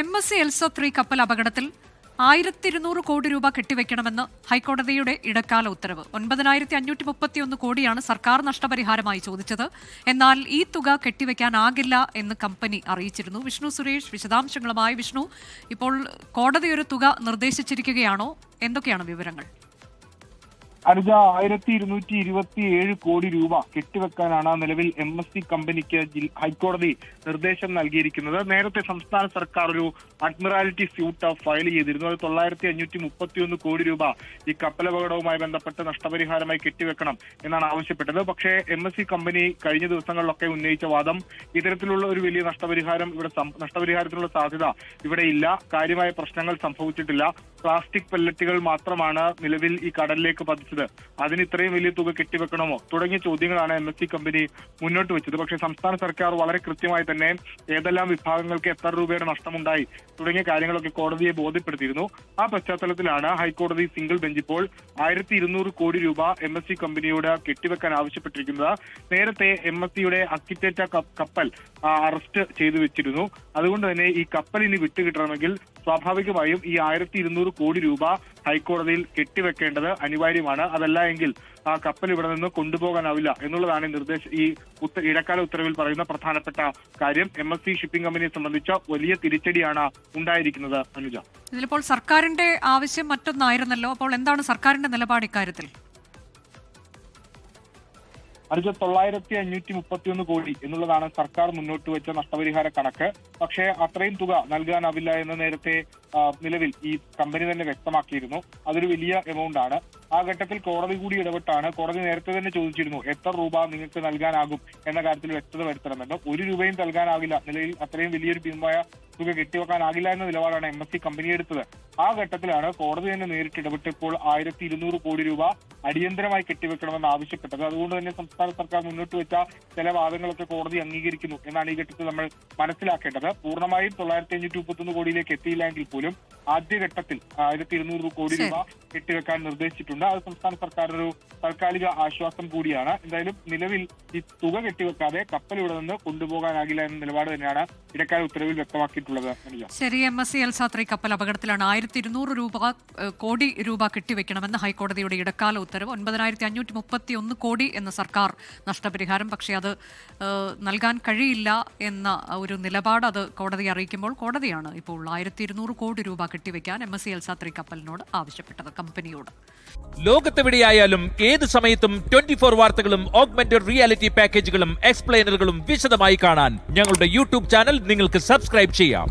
M S C Elsa three കപ്പൽ അപകടത്തിൽ ആയിരത്തി ഇരുന്നൂറ് കോടി രൂപ കെട്ടിവെക്കണമെന്ന് ഹൈക്കോടതിയുടെ ഇടക്കാല ഉത്തരവ്. ഒൻപതിനായിരത്തി അഞ്ഞൂറ്റി മുപ്പത്തിയൊന്ന് കോടിയാണ് സർക്കാർ നഷ്ടപരിഹാരമായി ചോദിച്ചത്. എന്നാൽ ഈ തുക കെട്ടിവെക്കാനാകില്ല എന്ന് കമ്പനി അറിയിച്ചിരുന്നു. വിഷ്ണു സുരേഷ് വിശദാംശങ്ങളുമായി വിഷ്ണു. ഇപ്പോൾ കോടതി ഒരു തുക നിർദ്ദേശിച്ചിരിക്കുകയാണോ? എന്തൊക്കെയാണ് വിവരങ്ങൾ? അനുജ ആയിരത്തി ഇരുന്നൂറ്റി ഇരുപത്തി ഏഴ് കോടി രൂപ കെട്ടിവെക്കാനാണ് നിലവിൽ എം എസ് സി കമ്പനിക്ക് ഹൈക്കോടതി നിർദ്ദേശം നൽകിയിരിക്കുന്നത്. നേരത്തെ സംസ്ഥാന സർക്കാർ ഒരു അഡ്മിറാലിറ്റി സ്യൂട്ട് ഓഫ് ഫയൽ ചെയ്തിരുന്നു. അത് തൊള്ളായിരത്തി അഞ്ഞൂറ്റി മുപ്പത്തിയൊന്ന് കോടി രൂപ ഈ കപ്പലപകടവുമായി ബന്ധപ്പെട്ട് നഷ്ടപരിഹാരമായി കെട്ടിവെക്കണം എന്നാണ് ആവശ്യപ്പെട്ടത്. പക്ഷേ എം എസ് സി കമ്പനി കഴിഞ്ഞ ദിവസങ്ങളിലൊക്കെ ഉന്നയിച്ച വാദം ഇത്തരത്തിലുള്ള ഒരു വലിയ നഷ്ടപരിഹാരം ഇവിടെ നഷ്ടപരിഹാരത്തിനുള്ള സാധ്യത ഇവിടെ ഇല്ല. കാര്യമായ പ്രശ്നങ്ങൾ സംഭവിച്ചിട്ടില്ല. പ്ലാസ്റ്റിക് പെല്ലറ്റുകൾ മാത്രമാണ് നിലവിൽ ഈ കടലിലേക്ക് പതിച്ചത് അതിന് ഇത്രയും വലിയ തുക കെട്ടിവെക്കണമോ? തുടങ്ങിയ ചോദ്യങ്ങളാണ് എം എസ് സി കമ്പനി മുന്നോട്ട് വെച്ചത്. പക്ഷേ സംസ്ഥാന സർക്കാർ വളരെ കൃത്യമായി തന്നെ ഏതെല്ലാം വിഭാഗങ്ങൾക്ക് എത്ര രൂപയുടെ നഷ്ടമുണ്ടായി തുടങ്ങിയ കാര്യങ്ങളൊക്കെ കോടതിയെ ബോധ്യപ്പെടുത്തിയിരുന്നു. ആ പശ്ചാത്തലത്തിലാണ് ഹൈക്കോടതി സിംഗിൾ ബെഞ്ച് ഇപ്പോൾ ആയിരത്തി ഇരുന്നൂറ് കോടി രൂപ എം എസ് സി കമ്പനിയോട് കെട്ടിവെക്കാൻ ആവശ്യപ്പെട്ടിരിക്കുന്നത്. നേരത്തെ എം എസ് സിയുടെ അക്കിറ്റേറ്റ കപ്പൽ അറസ്റ്റ് ചെയ്തു വെച്ചിരുന്നു. അതുകൊണ്ട് തന്നെ ഈ കപ്പൽ ഇനി വിട്ടുകിട്ടണമെങ്കിൽ സ്വാഭാവികമായും ഈ ആയിരത്തി ഇരുന്നൂറ് കോടി രൂപ ഹൈക്കോടതിയിൽ കെട്ടിവെക്കേണ്ടത് അനിവാര്യമാണ്. അതല്ല എങ്കിൽ ആ കപ്പൽ ഇവിടെ നിന്ന് കൊണ്ടുപോകാനാവില്ല എന്നുള്ളതാണ് ഈ നിർദ്ദേശ ഈ ഇടക്കാല ഉത്തരവിൽ പറയുന്ന പ്രധാനപ്പെട്ട കാര്യം. എം എസ് സി ഷിപ്പിംഗ് കമ്പനിയെ സംബന്ധിച്ച വലിയ തിരിച്ചടിയാണ് ഉണ്ടായിരിക്കുന്നത് അനുജ. ഇതിലിപ്പോൾ സർക്കാരിന്റെ ആവശ്യം മറ്റൊന്നായിരുന്നല്ലോ. അപ്പോൾ എന്താണ് സർക്കാരിന്റെ നിലപാട് ഇക്കാര്യത്തിൽ? അനുജ തൊള്ളായിരത്തി അഞ്ഞൂറ്റി മുപ്പത്തിയൊന്ന് കോടി എന്നുള്ളതാണ് സർക്കാർ മുന്നോട്ട് വെച്ച നഷ്ടപരിഹാര കണക്ക്. പക്ഷേ അത്രയും തുക നൽകാനാവില്ല എന്ന് നേരത്തെ നിലവിൽ ഈ കമ്പനി തന്നെ വ്യക്തമാക്കിയിരുന്നു. അതൊരു വലിയ എമൗണ്ട് ആണ്. ആ ഘട്ടത്തിൽ കോടതി കൂടി ഇടപെട്ടാണ്. കോടതി നേരത്തെ തന്നെ ചോദിച്ചിരുന്നു എത്ര രൂപ നിങ്ങൾക്ക് നൽകാനാകും? എന്ന കാര്യത്തിൽ വ്യക്തത വരുത്തണമെന്ന്. ഒരു രൂപയും നൽകാനാകില്ല. നിലയിൽ അത്രയും വലിയൊരു ഭീമമായ തുക കെട്ടിവെക്കാനാകില്ല എന്ന നിലപാടാണ് എം എസ് സി കമ്പനി എടുത്തത്. ആ ഘട്ടത്തിലാണ് കോടതി തന്നെ നേരിട്ട് ഇടപെട്ടപ്പോൾ ആയിരത്തി ഇരുന്നൂറ് കോടി രൂപ അടിയന്തരമായി കെട്ടിവെക്കണമെന്ന് ആവശ്യപ്പെട്ടത്. അതുകൊണ്ട് തന്നെ സംസ്ഥാന സർക്കാർ മുന്നോട്ട് വെച്ച ചില വാദങ്ങളൊക്കെ കോടതി അംഗീകരിക്കുന്നു എന്നാണ് ഈ ഘട്ടത്തിൽ നമ്മൾ മനസ്സിലാക്കേണ്ടത്. പൂർണമായും തൊള്ളായിരത്തി അഞ്ഞൂറ്റി മുപ്പത്തൊന്ന് കോടിയിലേക്ക് എത്തിയില്ല എങ്കിൽ Julio. ആദ്യഘട്ടത്തിൽ ആയിരത്തി ഇരുന്നൂറ് കോടി രൂപ കെട്ടിവെക്കാൻ നിർദ്ദേശിച്ചിട്ടുണ്ട്. അത് സംസ്ഥാന സർക്കാർ ഒരു താൽക്കാലിക ആശ്വാസം കൂടിയാണ്. എന്തായാലും നിലവിൽ ഈ തുക കെട്ടിവെക്കാതെ കപ്പൽ ഇവിടെ നിന്ന് കൊണ്ടുപോകാനാകില്ല എന്ന നിലപാട് തന്നെയാണ് ഇടക്കാല ഉത്തരവിൽ വ്യക്തമാക്കിയിട്ടുള്ളത് ശരി M. S. C. Elsa. Three കപ്പൽ അപകടത്തിലാണ് ആയിരത്തി ഇരുന്നൂറ് രൂപ കോടി രൂപ കെട്ടിവെക്കണമെന്ന് ഹൈക്കോടതിയുടെ ഇടക്കാല ഉത്തരവ്. ഒൻപതിനായിരത്തി അഞ്ഞൂറ്റി മുപ്പത്തി ഒന്ന് കോടി എന്ന സർക്കാർ നഷ്ടപരിഹാരം. പക്ഷേ അത് നൽകാൻ കഴിയില്ല എന്ന ഒരു നിലപാട് അത് കോടതി അറിയിക്കുമ്പോൾ കോടതിയാണ് ഇപ്പോൾ ആയിരത്തി ഇരുന്നൂറ് കോടി രൂപ കെട്ടിവെക്കാൻ M S C Elsa three കപ്പലിനോട് ആവശ്യപ്പെട്ടത് കമ്പനിയോട്. ലോകത്തെവിടെയായാലും ഏത് സമയത്തും ട്വന്റി ഫോർ വാർത്തകളും ഓഗ്മെന്റഡ് റിയാലിറ്റി പാക്കേജുകളും എക്സ്പ്ലെയിനറുകളും വിശദമായി കാണാൻ ഞങ്ങളുടെ യൂട്യൂബ് ചാനൽ നിങ്ങൾക്ക് സബ്സ്ക്രൈബ് ചെയ്യാം.